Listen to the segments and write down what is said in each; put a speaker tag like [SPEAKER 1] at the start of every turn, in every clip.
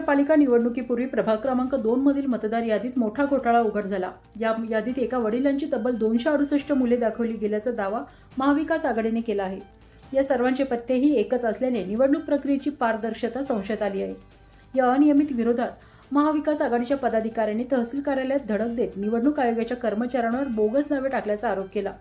[SPEAKER 1] महानगरपालिका निवडणुकीपूर्वी प्रभाग क्रमांक दोन मधील मतदार यादीत मोठा घोटाळा उघड झाला. या यादीत एका वडिलांची तब्बल दोनशे अडुसष्ट मुले दाखवली गेल्याचा दावा महाविकास आघाडीने केला आहे. या सर्वांचे पत्तेही एकच असल्याने निवडणूक प्रक्रियेची पारदर्शकता संशयात आली आहे. या अनियमित विरोधात महाविकास आघाडीच्या पदाधिकाऱ्यांनी तहसील कार्यालयात धडक देत निवडणूक आयोगाच्या कर्मचाऱ्यांवर बोगस नावे टाकल्याचा आरोप केला.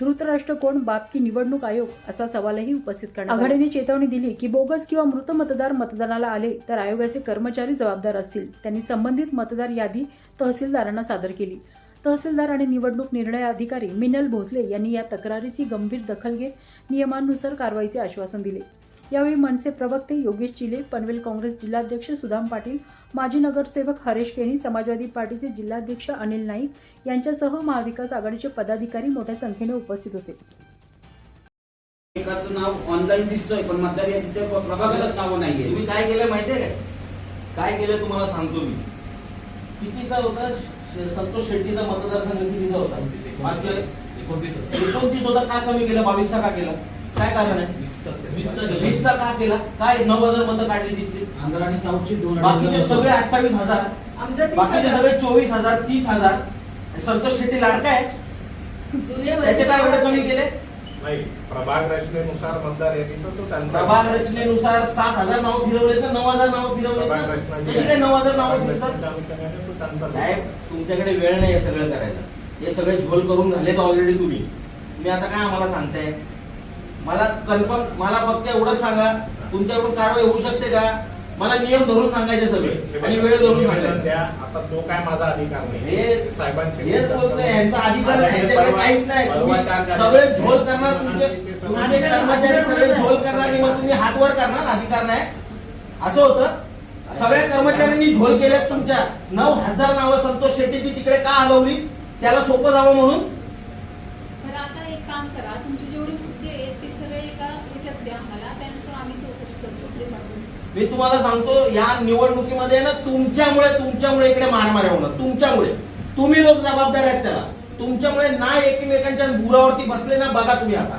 [SPEAKER 1] धृतराष्ट्र कोण? बाप की निवडणूक आयोग असा सवालही उपस्थित करण्यात आघाडीने चेतावणी दिली की बोगस किंवा मृत मतदार मतदानाला आले तर आयोगाचे कर्मचारी जबाबदार असतील. त्यांनी संबंधित मतदार यादी तहसीलदारांना सादर केली. तहसीलदार आणि निवडणूक निर्णय अधिकारी मिनल भोसले यांनी या तक्रारीची गंभीर दखल घेत नियमानुसार कारवाईचे आश्वासन दिले. यावेळी मनसे प्रवक्ते योगेश चिले पनवेल काँग्रेस जिल्हाध्यक्ष सुदाम पाटील माजी नगरसेवक हरेश केणी समाजवादी पार्टीचे जिल्हाध्यक्ष अनिल नाईक यांच्यासह महाविकास आघाडीचे पदाधिकारी मोठ्या संख्येने उपस्थित होते.
[SPEAKER 2] एकाचं नाव ऑनलाईन दिसतोय पण मतदार यादीत प्रभागात नाव नाहीये.
[SPEAKER 3] तुम्ही काय केलं माहितीये काय? काय केलं तुम्हाला सांगतो मी. कितीचा होता? संतोष शेट्टीचा मतदारसंघ कितीचा होता. एकोणतीस होता का कमी केला? बावीसचा का केला? काय कारण आहे? वीसचा का केला? काय नऊ हजार मतं काढली तिथली?
[SPEAKER 2] आंध्र आणि साऊथची दोन
[SPEAKER 3] बाकीचे सगळे अठ्ठावीस हजार. बाकीचे सगळे चोवीस हजार तीस हजार. संतोष शेट्टी लाडका आहे. त्याचे काय एवढे कमी केले?
[SPEAKER 4] नाही प्रभाग रचनेनुसार मतदार यादीचा तो त्यांचा
[SPEAKER 3] प्रभाग रचनेनुसार सात हजार नावं फिरवले तर नऊ हजार नावं फिरवले तर नऊ हजार नावं साहेब तुमच्याकडे वेळ नाही हे सगळं करायला. हे सगळे झोल करून झालेत ऑलरेडी तुम्ही. तुम्ही आता काय आम्हाला सांगताय? मला कन्फर्म मला फक्त एवढंच सांगा तुमच्याकडून कारवाई होऊ शकते का? मला नियम धरून सांगायचे सगळे आणि वेळ धरून सांगायचे.
[SPEAKER 4] आता तो काय माझा अधिकार नाही.
[SPEAKER 3] हे-
[SPEAKER 4] साहेबांशी
[SPEAKER 3] हेच बोलतोय यांचा अधिकार नाही
[SPEAKER 4] हे
[SPEAKER 3] यांच्याकडे काहीच सगळे झोल करणार तुमचे कर्मचारी सगळे झोल करणार आणि मग तुम्ही हातवर करणार अधिकार नाही. असं होतं. सगळ्या कर्मचाऱ्यांनी झोल केले तुमच्या. नऊ हजार नावं संतोष शेट्टीची तिकडे का हलवली? त्याला सोपं जावं म्हणून. तुम्हाला सांगतो या निवडणुकीमध्ये ना तुमच्यामुळे तुमच्यामुळे इकडे मारामाऱ्या होणार. तुमच्यामुळे. तुम्ही लोक जबाबदार आहेत त्याला. तुमच्यामुळे ना एकमेकांच्या बुरावरती बसले ना बघा तुम्ही आता.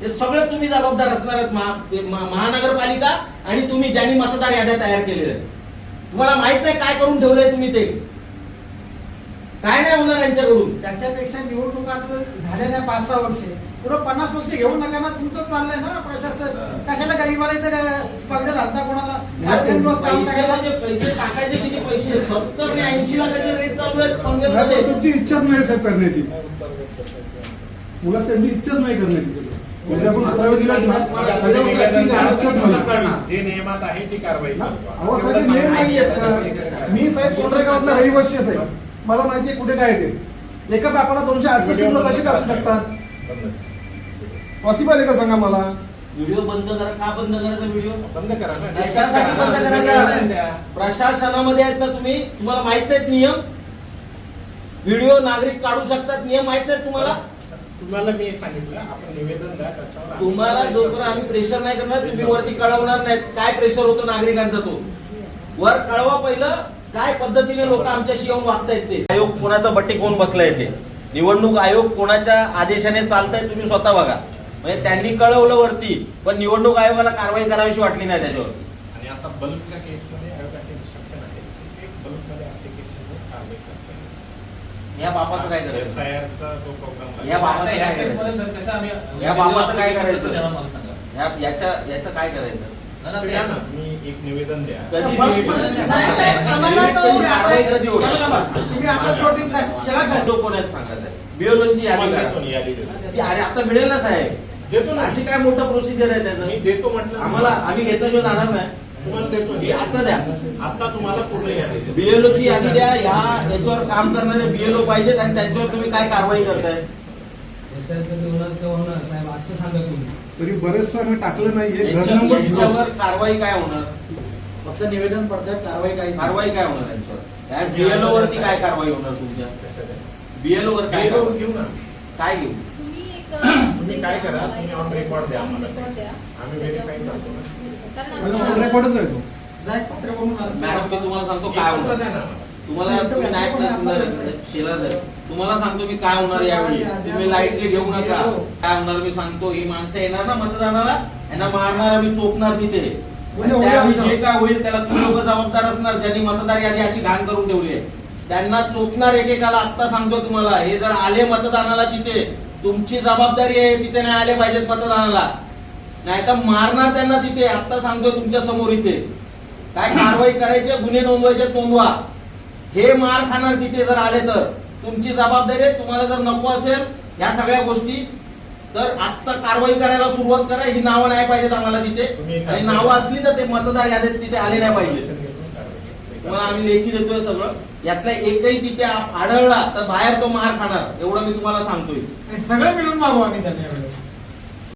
[SPEAKER 3] हे सगळं तुम्ही जबाबदार असणार आहेत महानगरपालिका आणि तुम्ही ज्यांनी मतदार याद्या तयार केलेल्या आहेत. तुम्हाला माहीत नाही काय करून ठेवलंय तुम्ही ते? काय नाही होणार यांच्याकडून.
[SPEAKER 5] त्याच्यापेक्षा निवडणुका आता झाल्या नाही पाच सहा वर्ष. पुढे पन्नास वर्ष घेऊ नका ना तुमचं चाललंय ना प्रशासन? कशाला गरीबाला इथं स्पर्धेत घालता कोणाला? करायला
[SPEAKER 3] पैसे टाकायचे किती पैसे? सत्तर आणि ऐंशी लाखाचे रेट चालू आहेत
[SPEAKER 6] तुमची इच्छाच नाही साहेब करण्याची. मुळात त्यांची इच्छाच नाही करण्याची. म्हणजे
[SPEAKER 4] ते ती?
[SPEAKER 6] मी साहेब कोंढरे गावातला रहिवासी आहे साहेब. मला माहिती आहे कुठे काय आहे ते. एका बापाला दोनशे अडसष्ट मुलं
[SPEAKER 4] बंद
[SPEAKER 6] कशी
[SPEAKER 4] करा.
[SPEAKER 6] शकतात. पॉसिबल आहे का सांगा मला?
[SPEAKER 3] व्हिडिओ बंद करा. का बंद करायचा व्हिडिओ
[SPEAKER 4] बंद करा ना.
[SPEAKER 3] कशासाठी
[SPEAKER 4] करा
[SPEAKER 3] बंद
[SPEAKER 4] ना.
[SPEAKER 3] करायचा?
[SPEAKER 4] द्या.
[SPEAKER 3] प्रशासनामध्ये आहेत ना तुम्ही? तुम्हाला माहीत नाहीत नियम? व्हिडिओ नागरिक काढू शकतात. नियम माहीत नाहीत तुम्हाला?
[SPEAKER 4] तुम्हाला मी सांगितलं. आपण निवेदन द्या त्याच्यावर आम्ही
[SPEAKER 3] तुम्हाला जोपर्यंत. आम्ही प्रेशर नाही करणार. तुम्ही वरती कळवणार नाहीत. काय प्रेशर होतो नागरिकांचा तो? वर कळवा पहिलं. काय पद्धतीने लोक आमच्याशी येऊन वागतायत ते? आयोग कोणाचा बट्टी कोण बसलाय ते? निवडणूक आयोग कोणाच्या आदेशाने चालतंय तुम्ही स्वतः बघा. म्हणजे त्यांनी कळवलं वरती पण निवडणूक आयोगाला कारवाई करावीशी वाटली नाही त्याच्यावर
[SPEAKER 4] आणि आता बल्कच्या केसमध्ये आयोगाचे इन्स्ट्रक्शन आहे. की ते बल्कमध्ये application कारवाई करता येईल.
[SPEAKER 3] या बापाचं काय करायचं?
[SPEAKER 4] SIR चा जो प्रोग्राम
[SPEAKER 3] या बापाचं काय करायचं? या बापाचं काय करायचं? या याच्या याचं काय करायचं?
[SPEAKER 4] ते द्या ना तुम्ही एक निवेदन द्या.
[SPEAKER 3] बिओलोंची यादी.
[SPEAKER 4] देतो ना, यादी देतो.
[SPEAKER 3] ती अरे आता मिळेल ना साहेब.
[SPEAKER 4] देतो ना.
[SPEAKER 3] अशी काय मोठं प्रोसिजर आहे
[SPEAKER 4] मी
[SPEAKER 3] त्याचं
[SPEAKER 4] देतो म्हटलं.
[SPEAKER 3] आम्हाला आम्ही घेतल्याशिवाय जाणार नाही.
[SPEAKER 4] तुम्हाला देतो
[SPEAKER 3] मी आता द्या.
[SPEAKER 4] आता तुम्हाला पूर्ण यादी देतो.
[SPEAKER 3] बीएलओ ची यादी द्या. ह्या याच्यावर काम करणारे बीएलओ पाहिजेत आणि त्यांच्यावर तुम्ही काय कारवाई करताय?
[SPEAKER 6] तरी बरेचसं आम्ही टाकलं नाहीये घर
[SPEAKER 3] याच्यावर कारवाई काय होणार?
[SPEAKER 5] फक्त निवेदन पडतात कारवाई काही
[SPEAKER 3] कारवाई काय होणार यांच्यावर बीएलओ वरती काय कारवाई होणार तुमच्या? बीएलओ वर काय कारवाई?
[SPEAKER 4] घेऊ ना.
[SPEAKER 3] काय घेऊ?
[SPEAKER 7] तुम्ही एक
[SPEAKER 4] तुम्ही काय करा, तुम्ही on record द्या आम्हाला. आम्ही verify करतो ना.
[SPEAKER 6] ऑन रेकॉर्डच आहे तो.
[SPEAKER 5] जाय पत्र करून
[SPEAKER 3] मॅडम मी तुम्हाला सांगतो काय
[SPEAKER 4] एक पत्र
[SPEAKER 3] होणार.
[SPEAKER 4] द्या ना. आम्हाला.
[SPEAKER 3] तुम्हाला तुम्ही नायक नसणार शेला जर तुम्हाला सांगतो मी काय होणार यावेळी. तुम्ही लाईटली घेऊ नका. काय होणार मी सांगतो. ही माणसं येणार ना मतदानाला? यांना मारणार मी चोपणार तिथे. जे काय होईल त्याला तुम्ही लोक जबाबदार असणार. ज्यांनी मतदार यादी अशी घाण करून ठेवली आहे. त्यांना चोपणार एकेकाला आत्ता सांगतो तुम्हाला. हे जर आले मतदानाला तिथे तुमची जबाबदारी आहे तिथे नाही आले पाहिजेत मतदानाला. नाही तर मारणार त्यांना तिथे. आत्ता सांगतो तुमच्यासमोर इथे. काय कारवाई करायचे गुन्हे नोंदवायचे नोंदवा. हे मार खाणार तिथे जर आले तर. तुमची जबाबदारी आहे तुम्हाला जर नको असेल या सगळ्या गोष्टी तर आत्ता कारवाई करायला सुरुवात करा. ही नावं नाही पाहिजेत आम्हाला तिथे. आणि नावं असली तर ते मतदार यादीत तिथे आले नाही पाहिजे. तुम्हाला आम्ही लेखी देतोय सगळं. यातला एकही तिथे आढळला तर बाहेर तो मार खाणार. एवढं मी तुम्हाला सांगतोय.
[SPEAKER 5] सगळे मिळून मागू आम्ही त्यांना